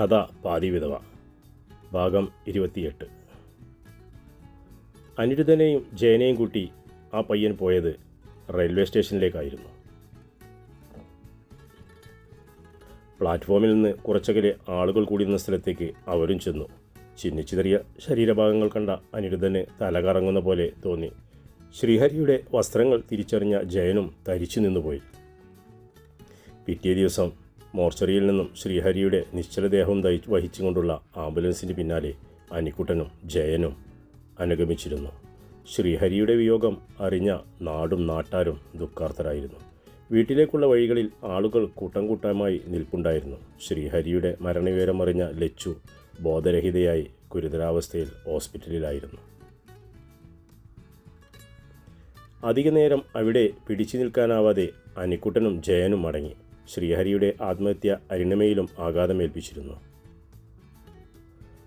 കഥ പാതി വിധവ ഭാഗം ഇരുപത്തിയെട്ട്. അനിരുദ്ധനെയും ജയനെയും കൂട്ടി ആ പയ്യൻ പോയത് റെയിൽവേ സ്റ്റേഷനിലേക്കായിരുന്നു. പ്ലാറ്റ്ഫോമിൽ നിന്ന് കുറച്ചകലെ ആളുകൾ കൂടിയിരുന്ന സ്ഥലത്തേക്ക് അവരും ചെന്നു. ചിന്നിച്ചിതറിയ ശരീരഭാഗങ്ങൾ കണ്ട അനിരുദ്ധന് തലകറങ്ങുന്ന പോലെ തോന്നി. ശ്രീഹരിയുടെ വസ്ത്രങ്ങൾ തിരിച്ചറിഞ്ഞ ജയനും തരിച്ചു നിന്നുപോയി. പിറ്റേ ദിവസം മോർച്ചറിയിൽ നിന്നും ശ്രീഹരിയുടെ നിശ്ചലദേഹം ദഹി വഹിച്ചുകൊണ്ടുള്ള ആംബുലൻസിന് പിന്നാലെ അനിക്കുട്ടനും ജയനും അനുഗമിച്ചിരുന്നു. ശ്രീഹരിയുടെ വിയോഗം അറിഞ്ഞ നാടും നാട്ടാരും ദുഃഖാർത്ഥരായിരുന്നു വീട്ടിലേക്കുള്ള വഴികളിൽ ആളുകൾ കൂട്ടം കൂട്ടമായി നിൽപ്പുണ്ടായിരുന്നു. ശ്രീഹരിയുടെ മരണവിവരമറിഞ്ഞ ലച്ചു ബോധരഹിതയായി ഗുരുതരാവസ്ഥയിൽ ഹോസ്പിറ്റലിലായിരുന്നു. അധികനേരം അവിടെ പിടിച്ചു നിൽക്കാനാവാതെ അനിക്കുട്ടനും ജയനും മടങ്ങി. ശ്രീഹരിയുടെ ആത്മഹത്യ അരിണമയിലും ആഘാതമേൽപ്പിച്ചിരുന്നു.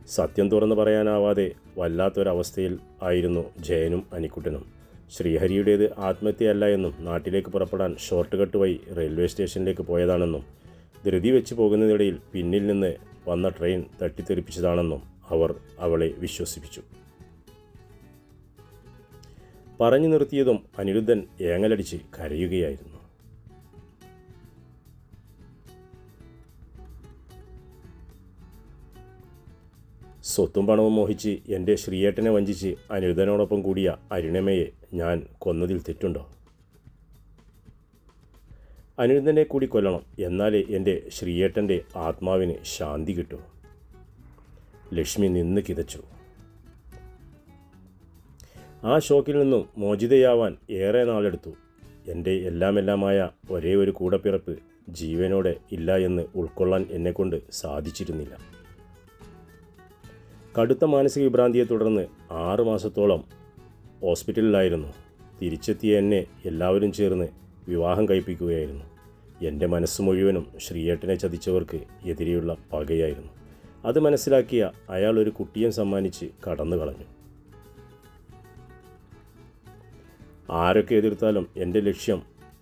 സത്യം തുറന്നു പറയാനാവാതെ വല്ലാത്തൊരവസ്ഥയിൽ ആയിരുന്നു ജയനും അനിക്കുട്ടനും. ശ്രീഹരിയുടേത് ആത്മഹത്യയല്ല എന്നും നാട്ടിലേക്ക് പുറപ്പെടാൻ ഷോർട്ട് കട്ട് വഴി റെയിൽവേ സ്റ്റേഷനിലേക്ക് പോയതാണെന്നും ധൃതി വെച്ച് പോകുന്നതിനിടയിൽ പിന്നിൽ നിന്ന് വന്ന ട്രെയിൻ തട്ടിത്തെറിപ്പിച്ചതാണെന്നും അവർ അവളെ വിശ്വസിപ്പിച്ചു. പറഞ്ഞു നിർത്തിയതും അനിരുദ്ധൻ ഏങ്ങലടിച്ച് കരയുകയായിരുന്നു. സ്വത്തും പണവും മോഹിച്ച് എന്റെ ശ്രീയേട്ടനെ വഞ്ചിച്ച് അനിരുദ്ധനോടൊപ്പം കൂടിയ അരുണമയെ ഞാൻ കൊന്നതിൽ തെറ്റുണ്ടോ? അനിരുദ്ധനെ കൂടി കൊല്ലണം എന്നാലേ എന്റെ ശ്രീയേട്ടന്റെ ആത്മാവിന് ശാന്തി കിട്ടൂ. ലക്ഷ്മി നിന്ന് കിതച്ചു. ആ ഷോക്കിൽ നിന്നും മോചിതയാവാൻ ഏറെ നാളെടുത്തു. എന്റെ എല്ലാമെല്ലാമായ ഒരേ ഒരു കൂടപ്പിറപ്പ് ജീവനോടെ ഇല്ല എന്ന് ഉൾക്കൊള്ളാൻ എന്നെക്കൊണ്ട് സാധിച്ചിരുന്നില്ല. കടുത്ത മാനസിക വിഭ്രാന്തിയെ തുടർന്ന് ആറ് മാസത്തോളം ഹോസ്പിറ്റലിലായിരുന്നു. തിരിച്ചെത്തിയ എന്നെ എല്ലാവരും ചേർന്ന് വിവാഹം കഴിപ്പിക്കുകയായിരുന്നു. എന്റെ മനസ്സ് മുഴുവനും ശ്രീയേട്ടനെ ചതിച്ചവർക്ക് എതിരെയുള്ള പകയായിരുന്നു. അത് മനസ്സിലാക്കിയ അയാൾ ഒരു കുട്ടിയെ സമ്മാനിച്ച് കടന്നു കളഞ്ഞു. ആരൊക്കെ എതിർത്താലും എന്റെ ലക്ഷ്യം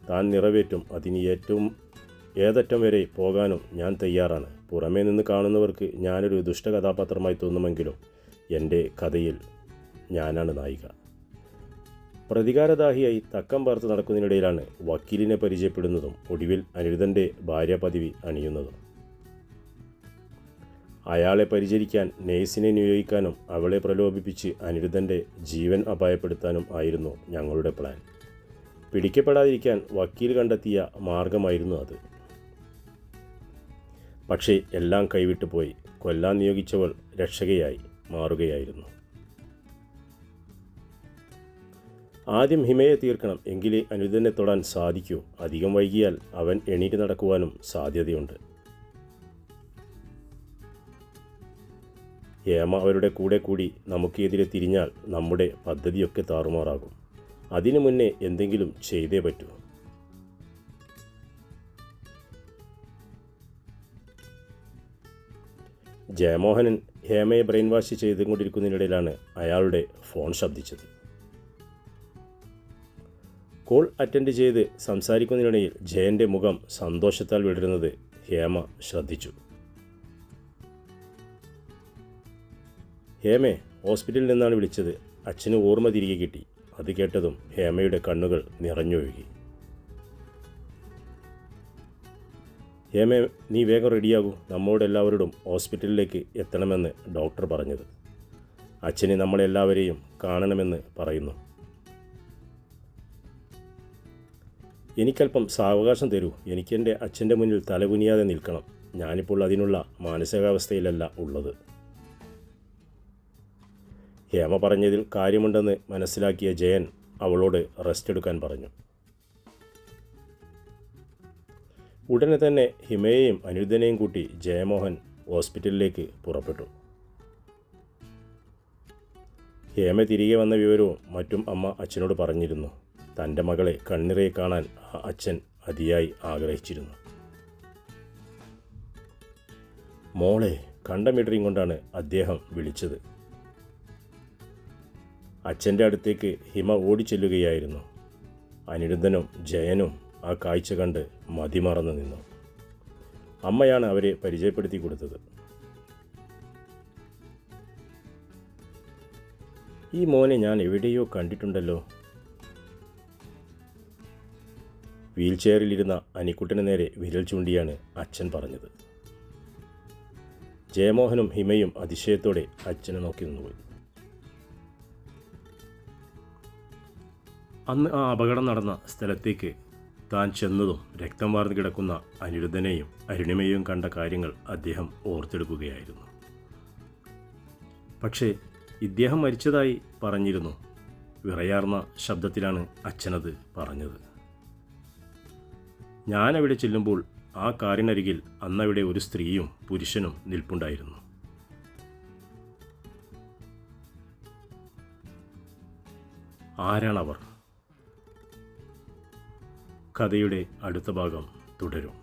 താൻ നിറവേറ്റും. അതിന് ഏറ്റവും ഏതറ്റം വരെ പോകാനും ഞാൻ തയ്യാറാണ്. പുറമേ നിന്ന് കാണുന്നവർക്ക് ഞാനൊരു ദുഷ്ട കഥാപാത്രമായി തോന്നുമെങ്കിലും എന്റെ കഥയിൽ ഞാനാണ് നായിക. പ്രതികാരദാഹിയായി തക്കം പാർത്ത് നടക്കുന്നതിനിടയിലാണ് വക്കീലിനെ പരിചയപ്പെടുന്നതും ഒടുവിൽ അനിരുദ്ധന്റെ ഭാര്യ പദവി അണിയുന്നതും. അയാളെ പരിചരിക്കാൻ നേഴ്സിനെ നിയോഗിക്കാനും അവളെ പ്രലോഭിപ്പിച്ച് അനിരുദ്ധന്റെ ജീവൻ അപായപ്പെടുത്താനും ആയിരുന്നു ഞങ്ങളുടെ പ്ലാൻ. പിടിക്കപ്പെടാതിരിക്കാൻ വക്കീൽ കണ്ടെത്തിയ മാർഗമായിരുന്നു അത്. പക്ഷേ എല്ലാം കൈവിട്ടു പോയി കൊല്ലാൻ നിയോഗിച്ചവൾ രക്ഷകയായി മാറുകയായിരുന്നു. ആദ്യം ഹിമയെ തീർക്കണം എങ്കിലേ അനുദിനെ തൊടാൻ സാധിക്കൂ. അധികം വൈകിയാൽ അവൻ എണീറ്റ് നടക്കുവാനും സാധ്യതയുണ്ട്. ഹേമ അവരുടെ കൂടെ കൂടി നമുക്കെതിരെ തിരിഞ്ഞാൽ നമ്മുടെ പദ്ധതിയൊക്കെ താറുമാറാകും. അതിനു മുന്നേ എന്തെങ്കിലും ചെയ്തേ പറ്റൂ. ജയമോഹനൻ ഹേമയെ ബ്രെയിൻ വാഷ് ചെയ്തുകൊണ്ടിരിക്കുന്നതിനിടയിലാണ് അയാളുടെ ഫോൺ ശബ്ദിച്ചത്. കോൾ അറ്റൻഡ് ചെയ്ത് സംസാരിക്കുന്നതിനിടയിൽ ജയന്റെ മുഖം സന്തോഷത്താൽ വിടരുന്നത് ഹേമ ശ്രദ്ധിച്ചു. ഹേമേ ഹോസ്പിറ്റലിൽ നിന്നാണ് വിളിച്ചത്. അച്ഛന് ഓർമ്മ തിരികെ കിട്ടി. അത് കേട്ടതും ഹേമയുടെ കണ്ണുകൾ നിറഞ്ഞൊഴുകി. ഹേമ നീ വേഗം റെഡിയാകൂ. നമ്മോട് എല്ലാവരോടും ഹോസ്പിറ്റലിലേക്ക് എത്തണമെന്ന് ഡോക്ടർ പറഞ്ഞത്. അച്ഛന് നമ്മളെല്ലാവരെയും കാണണമെന്ന് പറയുന്നു. എനിക്കല്പം സാവകാശം തരൂ. എനിക്കെന്റെ അച്ഛന്റെ മുന്നിൽ തലകുനിയാതെ നിൽക്കണം. ഞാനിപ്പോൾ അതിനുള്ള മാനസികാവസ്ഥയിലല്ല ഉള്ളത്. ഹേമ പറഞ്ഞതിൽ കാര്യമുണ്ടെന്ന് മനസ്സിലാക്കിയ ജയൻ അവളോട് റെസ്റ്റ് എടുക്കാൻ പറഞ്ഞു. ഉടനെ തന്നെ ഹിമയെയും അനിരുദ്ധനെയും കൂട്ടി ജയമോഹൻ ഹോസ്പിറ്റലിലേക്ക് പുറപ്പെട്ടു. ഹേമ തിരികെ വന്ന വിവരവും മറ്റും അമ്മ അച്ഛനോട് പറഞ്ഞിരുന്നു. തന്റെ മകളെ കണ്ണിറയെ കാണാൻ ആ അച്ഛൻ അതിയായി ആഗ്രഹിച്ചിരുന്നു. മോളെ കണ്ട മീറ്ററിങ് കൊണ്ടാണ് അദ്ദേഹം വിളിച്ചത്. അച്ഛന്റെ അടുത്തേക്ക് ഹിമ ഓടിച്ചെല്ലുകയായിരുന്നു. അനിരുദ്ധനും ജയനും ആ കാഴ്ച കണ്ട് മതിമറന്നു നിന്നു. അമ്മയാണ് അവരെ പരിചയപ്പെടുത്തി കൊടുത്തത്. ഈ മോനെ ഞാൻ എവിടെയോ കണ്ടിട്ടുണ്ടല്ലോ. വീൽ ചെയറിലിരുന്ന അനിക്കുട്ടന് നേരെ വിരൽ ചൂണ്ടിയാണ് അച്ഛൻ പറഞ്ഞത്. ജയമോഹനും ഹിമയും അതിശയത്തോടെ അച്ഛനെ നോക്കി നിന്നുപോയി. അന്ന് ആ അപകടം നടന്ന സ്ഥലത്തേക്ക് താൻ ചെന്നതും രക്തം വാർന്നു കിടക്കുന്ന അനിരുദ്ധനെയും അരുണിമയെയും കണ്ട കാര്യങ്ങൾ അദ്ദേഹം ഓർത്തെടുക്കുകയായിരുന്നു. പക്ഷേ ഇദ്ദേഹം മരിച്ചതായി പറഞ്ഞിരുന്നു. വിറയാർന്ന ശബ്ദത്തിലാണ് അച്ഛനത് പറഞ്ഞത്. ഞാനവിടെ ചെല്ലുമ്പോൾ ആ കാറിനരികിൽ അന്നവിടെ ഒരു സ്ത്രീയും പുരുഷനും നിൽപ്പുണ്ടായിരുന്നു. ആരാണവർ? കഥയുടെ അടുത്ത ഭാഗം തുടരും.